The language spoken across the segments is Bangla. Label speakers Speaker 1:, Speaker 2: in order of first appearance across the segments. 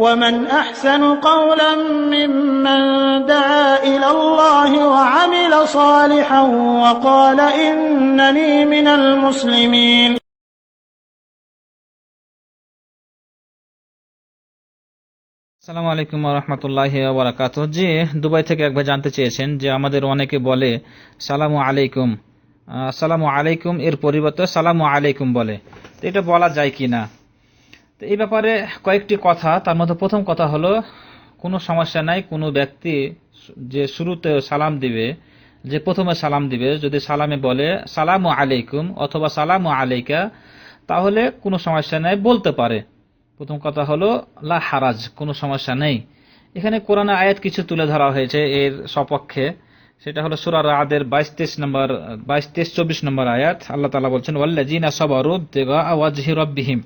Speaker 1: ومن أحسن قولا ممن دعا إلى الله وعمل صالحا وقال إنني من المسلمين
Speaker 2: আসসালামু আলাইকুম রহমতুল্লাহ বারাকাত জি দুবাই থেকে একবার জানতে চেয়েছেন যে আমাদের অনেকে বলে সালামু আলাইকুম আহ, সালামু আলাইকুম এর পরিবর্তে সালামু আলাইকুম বলে তো এটা বলা যায় কি না তো এই ব্যাপারে কয়েকটি কথা। তার মধ্যে প্রথম কথা হলো, কোনো সমস্যা নাই, কোনো ব্যক্তি যে শুরুতে সালাম দিবে, যে প্রথমে সালাম দিবে, যদি সালামে বলে, সালামু আলাইকুম অথবা সালামু আলাইকা তাহলে কোনো সমস্যা নাই, বলতে পারে। প্রথম কথা হলো, লা হারাজ কোনো সমস্যা নেই। এখানে কোরআনে আয়াত কিছু তুলে ধরা হয়েছে এর সপক্ষে। সেটা হলো সুরার আদের বাইশ তেইশ নম্বর বাইশ তেইশ চব্বিশ নম্বর আয়াত। আল্লাহ তালা বলছেন ওয়াল্লাজিনা সবারু দেগা আওয়াজহি রব্বিহিম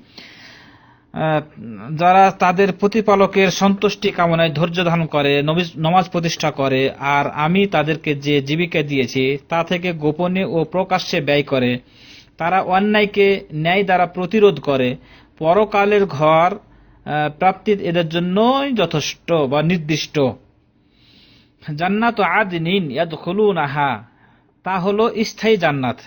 Speaker 2: যারা তাদের প্রতিপালকের সন্তুষ্টি কামনায় ধৈর্য ধারণ করে নমাজ প্রতিষ্ঠা করে আর আমি তাদেরকে যে জীবিকা দিয়েছি তা থেকে গোপনে ও প্রকাশ্যে ব্যয় করে তারা অন্যায়কে ন্যায় দ্বারা প্রতিরোধ করে। পরকালের ঘর আহ, প্রাপ্তি এদের জন্যই যথেষ্ট বা নির্দিষ্ট। জান্নাত আদনিন ইয়াদখুলুনাহা তা হলো স্থায়ী জান্নাত।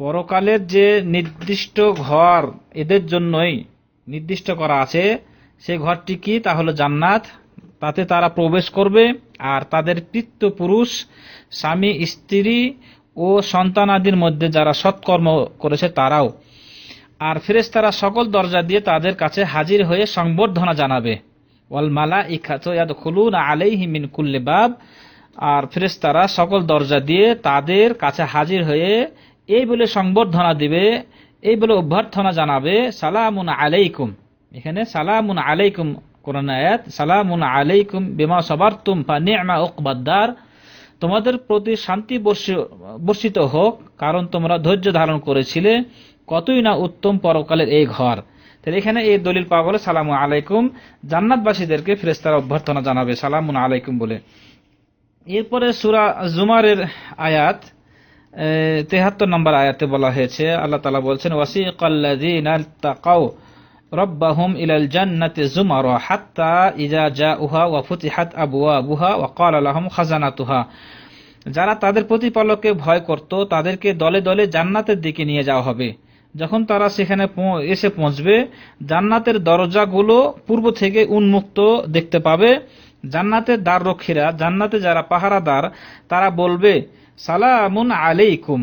Speaker 2: পরকালের যে নির্দিষ্ট ঘর এদের জন্যই নির্দিষ্ট করা আছে। সে ঘরটি কি, তা হলো জান্নাত। তাতে তারা প্রবেশ করবে আর তাদের পিতৃ পুরুষ স্বামী, স্ত্রী ও সন্তানাদির মধ্যে যারা সৎকর্ম করেছে তারাও। আর ফেরেশতারা সকল দরজা দিয়ে তাদের কাছে হাজির হয়ে সংবর্ধনা জানাবে। ওয়াল মালা ইখাত ইয়াদখুলুনা আলাইহি মিন কুল্লি বাব। আর ফেরেশতারা সকল দরজা দিয়ে তাদের কাছে হাজির হয়ে এই বলে সংবর্ধনা দিবে এই বলে অভ্যর্থনা জানাবে, সালামুন আলাইকুম। এখানে সালামুন আলাইকুম কোরআন আয়াত, সালামুন আলাইকুম বিমা সবারতুম ফা নি'মা উকবাদ্দার তোমাদের প্রতি শান্তি বর্ষি- বর্ষিত হোক, কারণ তোমরা ধৈর্য ধারণ করেছিলে, কতই না উত্তম পরকালের এই ঘর। তাহলে এখানে এই দলিল পাওয়া গেল, সালামু আলাইকুম। জান্নাতবাসীদেরকে ফেরেস্তারা অভ্যর্থনা জানাবে, সালামুন আলাইকুম বলে। এরপরে সুরা জুমারের আয়াত তেহাত্তর নম্বর আয়াতে বলা হয়েছে, আল্লাহ তালা বলছেন, ওয়াসিকাল্লাযীনা তাকাও রব্বাহুম ইলাল জান্নাতি জুমারা হাত্তা ইজা জাউহা ওয়া ফুতিহাত আবওয়াবুহা ওয়া ক্বালা লাহুম খাজানাতুহা। যারা তাদের প্রতিপালককে ভয় করত, তাদেরকে দলে দলে জান্নাতের দিকে নিয়ে যাওয়া হবে। যখন তারা সেখানে এসে পৌঁছবে, জান্নাতের দরজাগুলো পূর্ব থেকে উন্মুক্ত দেখতে পাবে। জান্নাতের দ্বাররক্ষীরা, জান্নাতে যারা পাহারাদার, তারা বলবে, সালামুন আলাইকুম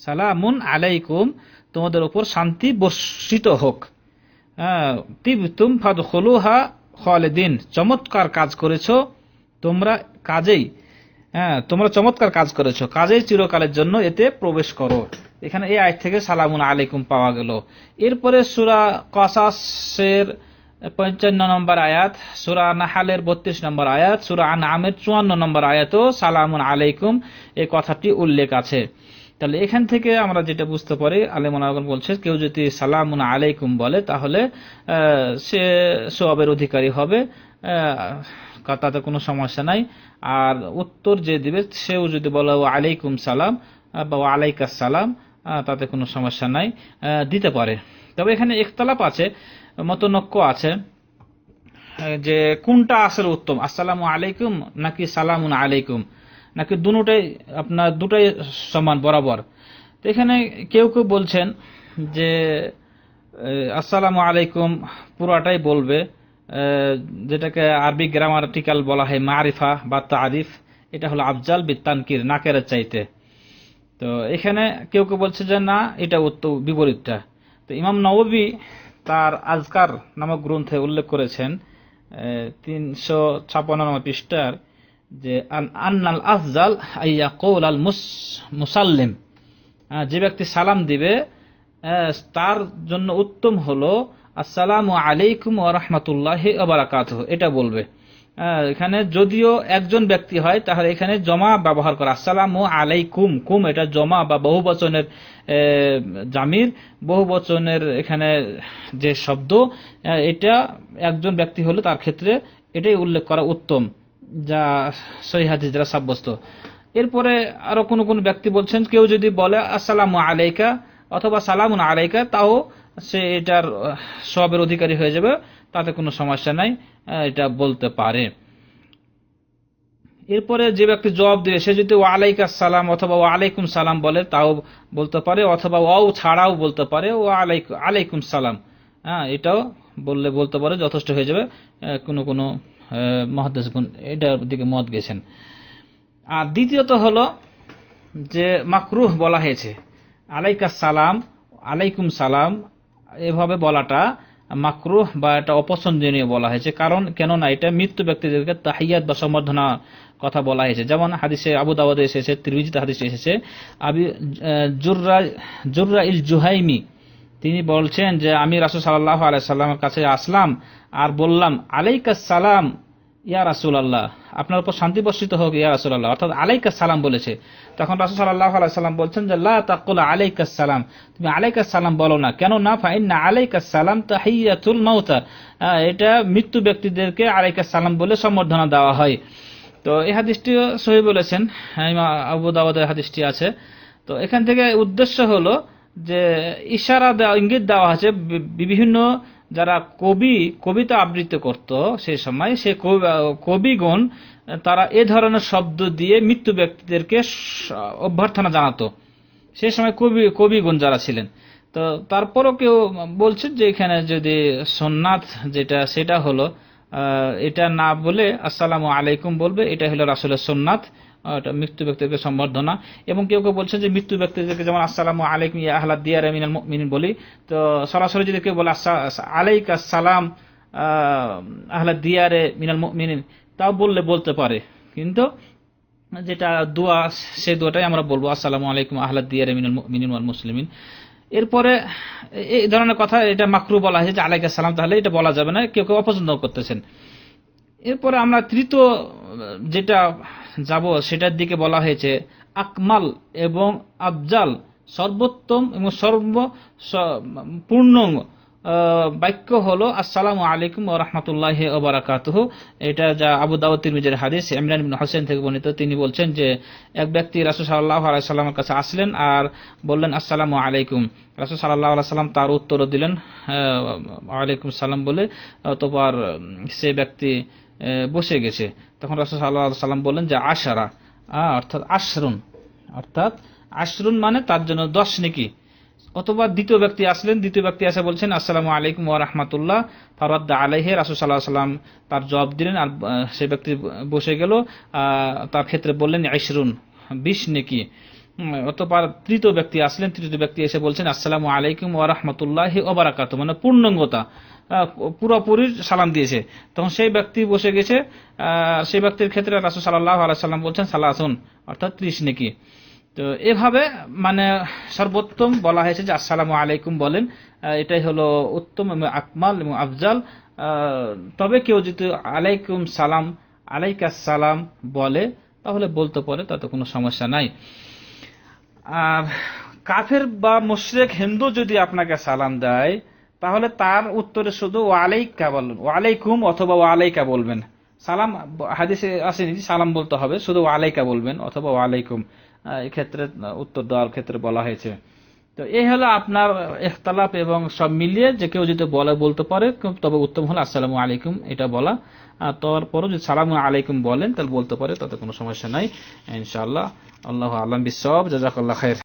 Speaker 2: সালামুন আলাইকুম, তোমাদের উপর শান্তি বর্ষিত হোক। তিবতুম ফাদখুলুহা খালিদিন, চমৎকার কাজ করেছ তোমরা কাজেই হ্যাঁ তোমরা চমৎকার কাজ করেছ, কাজেই চিরকালের জন্য এতে প্রবেশ করো। এখানে এই আয় থেকে সালামুন আলাইকুম পাওয়া গেল। এরপরে সুরা কসাসের পঞ্চান্ন নম্বর আয়াত, সুরা নাহালের বত্রিশ নম্বর আয়াত, সুরা আনামের চুয়ান্ন নম্বর আয়াতও সালামুন আলাইকুম, এই কথাটি উল্লেখ আছে। তাহলে এখান থেকে আমরা যেটা বুঝতে পারি আলেমন বলছে কেউ যদি সালামুন আলাইকুম বলে, তাহলে সে সোয়াবের অধিকারী হবে তাতে কোনো সমস্যা নাই। আর উত্তর যে দিবে, সেও যদি বলে ও আলাইকুম সালাম, বা ও আলাইকাস সালাম তাতে কোনো সমস্যা নাই দিতে পারে। তবে এখানে একতলাপ আছে মত মতনক্য আছে, যে কোনটা আসলে উত্তম, আসসালামু আলাইকুম নাকি সালামুন আলাইকুম, নাকি দুটাই আপনার দুটাই সমান, বরাবর। তো এখানে কেউ কেউ বলছেন যে আসসালামু আলাইকুম পুরাটাই বলবে যেটাকে আরবি গ্রামাটিক্যাল বলা হয় মারিফা বা তারিফ, এটা হলো আফজাল বিত্তানকির নাকের চাইতে। তো এখানে কেউ কেউ বলছে যে, না, এটা উত্তর বিপরীতটা। তো ইমাম নববী তার আজকার নামক গ্রন্থে উল্লেখ করেছেন তিনশো ছাপ্পান্ন নম্বর পৃষ্ঠার, যে আন- আন্নাল আফজাল আইয়া কৌল আল মুস- মুসাল্লিম। যে ব্যক্তি সালাম দিবে তার জন্য উত্তম হলো, আসসালামু আলাইকুম ওয়া রাহমাতুল্লাহি ওয়া বারাকাতুহু। এটা বলবে। এখানে যদিও একজন ব্যক্তি হয়, তাহলে এখানে জমা ব্যবহার করা। আসসালামু আলাইকুম। কুম, এটা জমা বা বহু বচনের জামির। বহু বচনের এখানে যে শব্দ এটা একজন ব্যক্তি হলে তার ক্ষেত্রে এটাই উল্লেখ করা উত্তম, যা সহি হাদিস সাব্যস্ত। এরপরে আরও কোন কোন ব্যক্তি বলছেন, কেউ যদি বলে, আসসালাম আলাইকা, অথবা সালামুন আলাইকা, তাও সে এটার সবের অধিকারী হয়ে যাবে। তাতে কোনো সমস্যা নাই এটা বলতে পারে। এরপরে যে ব্যক্তি জবাব দেবে, সে যদি ওয়ালাইকা সালাম অথবা ও আলাইকুম সালাম বলে, তাও বলতে পারে, অথবা ওয়াও ছাড়াও বলতে পারে ও আলাইকুম আলাইকুম সালাম। হ্যাঁ এটাও বললে বলতে পারে, যথেষ্ট হয়ে যাবে কোনো কোনো মহাদেশ গুণ, এটার দিকে মত গেছেন। আর দ্বিতীয়ত হলো যে মাকরুহ বলা হয়েছে, আলাইকা সালাম, আলাইকুম সালাম, এভাবে বলাটা মাকরুহ বা এটা অপছন্দনীয় বলা হয়েছে। কারণ কেননা এটা মৃত্যু ব্যক্তিদেরকে তাহিয়াত বা সম্বর্ধনা কথা বলা হয়েছে। যেমন হাদিসে আবু দাওয়াদে এসেছে ত্রিবিজিত হাদিসে এসেছে, আবি জুররা জুররা ইল জুহাইমি। তিনি বলছেন যে, আমি রাসুল সাল্লাহ আলাইসাল্লামের কাছে আসলাম আর বললাম আলাইকা সালাম ইয়া রাসুল আল্লাহ আপনার উপর শান্তি বর্ষিত হোক ইয়া রাসুল আল্লাহ অর্থাৎ আলাইকা সালাম বলেছে। তখন রাসুল সাল্লাহ আলাইসাল্লাম বলছেন যে, লা তাকুল আলাইকা সালাম। তুমি আলাইকা সালাম বলো না। কেন না ফাইন আলাইকা সালাম তাহিয়াতুল মাউতা। এটা মৃত্যু ব্যক্তিদেরকে আলাইকা সালাম বলে সম্বর্ধনা দেওয়া হয়। তো এই হাদিসটিও সহি বলেছেন। ইমাম আবু দাওয়াদের হাদিসটি আছে। তো এখান থেকে উদ্দেশ্য হলো যে, ইশারা দেওয়া, ইঙ্গিত দেওয়া আছে বিভিন্ন যারা কবি, কবিতা আবৃত্তি করত সেই সময়, সে কবি- কবিগণ, তারা এ ধরনের শব্দ দিয়ে মৃত্যু ব্যক্তিদেরকে অভ্যর্থনা জানাতো। সে সময় কবি, কবিগণ যারা ছিলেন। তো তারপরও কেউ বলছেন যে এখানে যদি সোননাথ যেটা, সেটা হলো এটা না বলে আসসালামু আলাইকুম বলবে, এটা হলো রাসুলের সোননাথ। মৃত্যু ব্যক্তিকে সম্বর্ধনা। এবং কেউ কেউ বলছেন যে মৃত্যু ব্যক্তিদেরকে যেমন আসসালামু আলাইকুম ইয়া দিয়ার মিনাল মুমিনিন বলি। তো সরাসরি যদি কেউ বলে আলাইক আসসালাম আহ, আহলা দিয়ারে মিনাল মুমিনিন তাও বললে বলতে পারে। কিন্তু যেটা দোয়া সেই দোয়াটাই আমরা বলব আসসালামু আলাইকুম আহলা দিয়ারে মিনাল মুমিনিন ওয়াল মুসলিমিন এরপরে এই ধরনের কথা এটা মাকরু বলা হয়েছে যে আলাইকা তাহলে এটা বলা যাবে না কেউ কেউ অপছন্দ করতেছেন। এরপরে আমরা তৃতীয় যেটা যাব, সেটার দিকে বলা হয়েছে, আকমাল এবং আফজাল, সর্বোত্তম এবং সর্ব পূর্ণাঙ্গ বাক্য হলো, আসসালামু আলাইকুম ও রহমতুল্লাহ ওবরাকাতুহ এটা যা আবু দাউদ তিরমিজের হাদিস, ইমরান বিন হোসেন থেকে বর্ণিত। তিনি বলছেন যে, এক ব্যক্তি রাসুল সাল্লাহ আলাইসাল্লামের কাছে আসলেন আর বললেন, আসসালামু আলাইকুম। রাসুল সাল্লাহ আলাইসাল্লাম তার উত্তরও দিলেন আলাইকুম সালাম বলে। অতপর, সে ব্যক্তি বসে গেছে। তখন রাসুল সাল্লাহ সাল্লাম বললেন যে আশারা। অর্থাৎ আশরুন। অর্থাৎ আশরুন মানে তার জন্য দশ নাকি। অথবা দ্বিতীয় ব্যক্তি আসলেন, দ্বিতীয় ব্যক্তি এসে বলছেন, আসসালামু আলাইকুম ওয়া রাহমাতুল্লাহ। ফারাদ্দা আলাইহে, রাসূল আলাইহি সাল্লাম তার জবাব দিলেন আর সেই ব্যক্তি বসে গেল। তার ক্ষেত্রে বললেন আইশরুন বিশ নেকি। অতপর তৃতীয় ব্যক্তি আসলেন, তৃতীয় ব্যক্তি এসে বলছেন, আসসালামু আলাইকুম ওয়া রাহমাতুল্লাহি ওয়া বারাকাতুহু। মানে পূর্ণাঙ্গতা পুরোপুরি সালাম দিয়েছে। তখন সেই ব্যক্তি বসে গেছে সেই ব্যক্তির ক্ষেত্রে রাসূল সাল্লাল্লাহু আলাইহি সাল্লাম বলছেন, সালাসুন অর্থাৎ ত্রিশ নাকি। তো এভাবে মানে সর্বোত্তম বলা হয়েছে যে, আসসালামু আলাইকুম বলেন এটাই হলো উত্তম এবং আকমাল এবং আফজাল। তবে কেউ যদি আলাইকুম সালাম, আলাইকাস সালাম বলে, তাহলে বলতে পারে, তাতে কোনো সমস্যা নাই। কাফের বা মুশ্রেক হিন্দু যদি আপনাকে সালাম দেয়, তাহলে তার উত্তরে শুধু ওয়ালাইকা বলবেন। ওয়ালাইকুম অথবা ওয়ালাইকা বলবেন। সালাম, হাদিসে আসেনি সালাম বলতে হবে, শুধু ওয়ালাইকা বলবেন অথবা ওয়ালাইকুম। এক্ষেত্রে উত্তর দেওয়ার ক্ষেত্রে বলা হয়েছে। তো এই হলো আপনার এখতালাপ এবং সব মিলিয়ে যে কেউ যদি বলে, বলতে পারে তবে উত্তম হলো আসসালামু আলাইকুম, এটা বলা। আর তারপরও যদি সালামু আলাইকুম বলেন, তাহলে বলতে পারে, তাতে কোনো সমস্যা নাই, ইনশাআল্লাহ। আল্লাহ আলম বিসব জাজাকাল্লাহ খায়ের